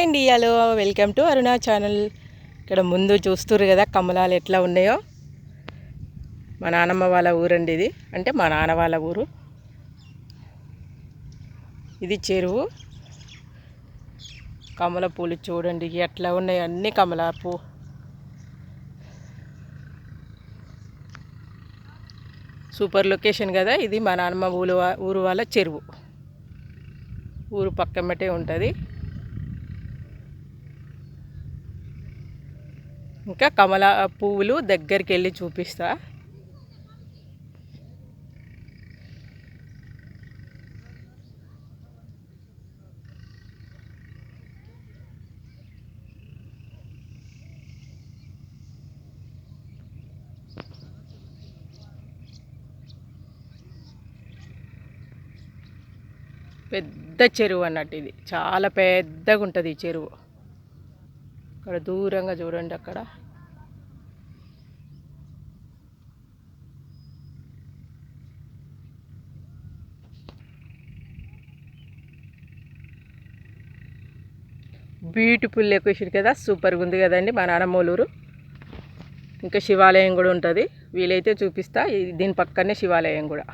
అండి hello. Welcome to Aruna channel. ఇక్కడ ముందు చూస్తుర్రు కదా కమలాలు ఎట్లా ఉన్నాయో. మా నాన్నమ్మ వాళ్ళ ఊరండి ఇది. అంటే మా నాన్న వాళ్ళ ఊరు. ఇది చెరువు. కమల పూలు చూడండి ఎట్లా ఉన్నాయి అన్ని కమల పూ. సూపర్ లొకేషన్ కదా ఇది. మా నాన్నమ్మ ఊరు ఊరు వాళ్ళ చెరువు. ఊరు పక్కమ్మటే ఉంటుంది. ఇంకా కమల పువ్వులు దగ్గరికి వెళ్ళి చూపిస్తా. పెద్ద చెరువు అన్నట్టు ఇది. చాలా పెద్దగా ఉంటుంది ఈ చెరువు. అక్కడ దూరంగా చూడండి అక్కడ. బ్యూటిఫుల్ లొకేషన్ కదా సూపర్గా ఉంది కదండి మా నాన్నమ్మోలూరు ఇంకా శివాలయం కూడా ఉంటుంది. వీలైతే చూపిస్తా. దీని పక్కనే శివాలయం కూడా.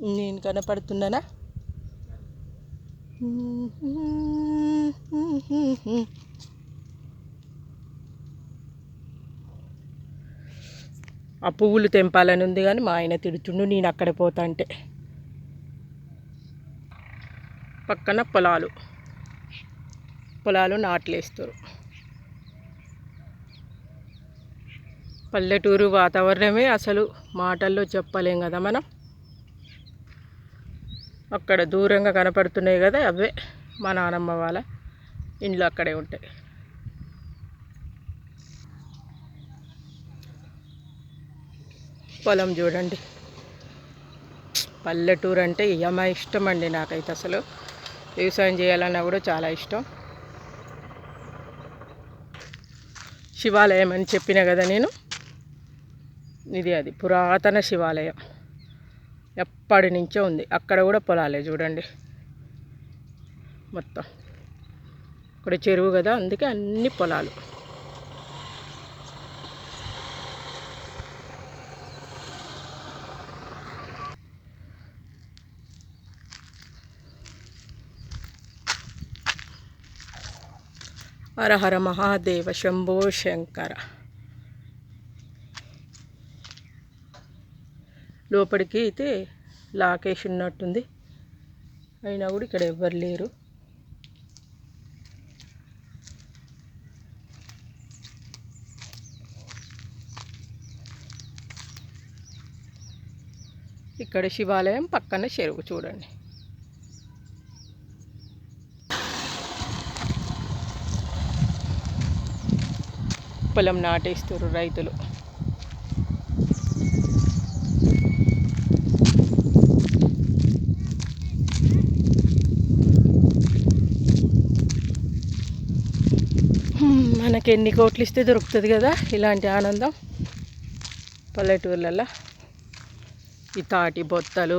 నేను కనపడుతున్నానా ఆ పువ్వులు తెంపాలని ఉంది కానీ మా ఆయన తిడుతుండు నేను అక్కడ పోతా అంటే. పక్కన పొలాలు. పొలాలు నాట్లేస్తారు. పల్లెటూరు వాతావరణమే అసలు మాటల్లో చెప్పలేం కదా మనం? అక్కడ దూరంగా కనపడుతున్నాయి కదా అవే మా నానమ్మ వాళ్ళ ఇండ్లు అక్కడే ఉంటాయి. పొలం చూడండి. పల్లెటూరు అంటే యమ ఇష్టం అండి నాకైతే అసలు. వ్యవసాయం చేయాలన్నా కూడా చాలా ఇష్టం. శివాలయం అని చెప్పిన కదా నేను? ఇది అది పురాతన శివాలయం. ఎప్పటి నుంచో ఉంది. అక్కడ కూడా పొలాలే చూడండి. మొత్తం. ఇక్కడ చెరువు కదా అందుకే అన్ని పొలాలు. హర హర మహాదేవ శంభో శంకర. లోపలికి అయితే లాకేసి ఉన్నట్టుంది అయినా కూడా ఇక్కడ ఎవ్వరు లేరు. ఇక్కడ శివాలయం పక్కన చెరువు చూడండి. పొలం నాటేస్తారు రైతులు. మనకి ఎన్ని కోట్లు ఇస్తే దొరుకుతుంది కదా? ఇలాంటి ఆనందం పల్లెటూర్లలో. ఈ తాటి బొత్తలు